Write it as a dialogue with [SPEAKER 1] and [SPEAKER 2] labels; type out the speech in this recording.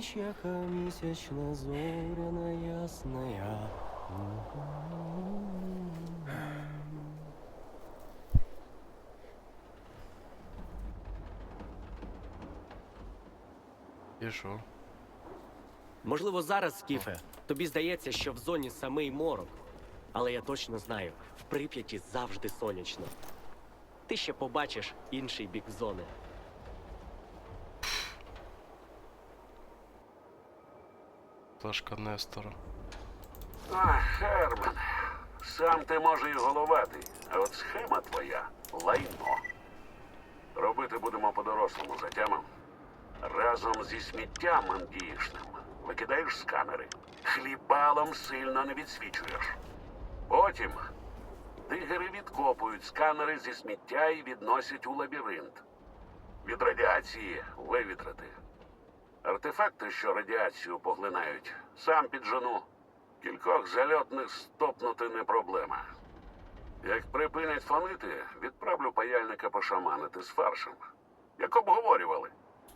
[SPEAKER 1] ніч, яка місячна зоряна ясная.
[SPEAKER 2] І що?
[SPEAKER 1] Можливо, зараз, Скіфе, тобі здається, що в зоні самий морок. Але я точно знаю, в Прип'яті завжди сонячно. Ти ще побачиш інший бік зони.
[SPEAKER 2] Пташка Нестора.
[SPEAKER 3] Ах, Херман, сам ти може і головатий, а от схема твоя лайно. Робити будемо по-дорослому затямом. Разом зі сміттям андіїшним викидаєш сканери. Хлібалом сильно не відсвічуєш. Потім дигери відкопують сканери зі сміття і відносять у лабіринт. Від радіації вивітрити. Артефакти, що радіацію поглинають, сам піджену. Кількох зальотних стопнути не проблема. Як припинять фонити, відправлю паяльника пошаманити з фаршем. Як обговорювали.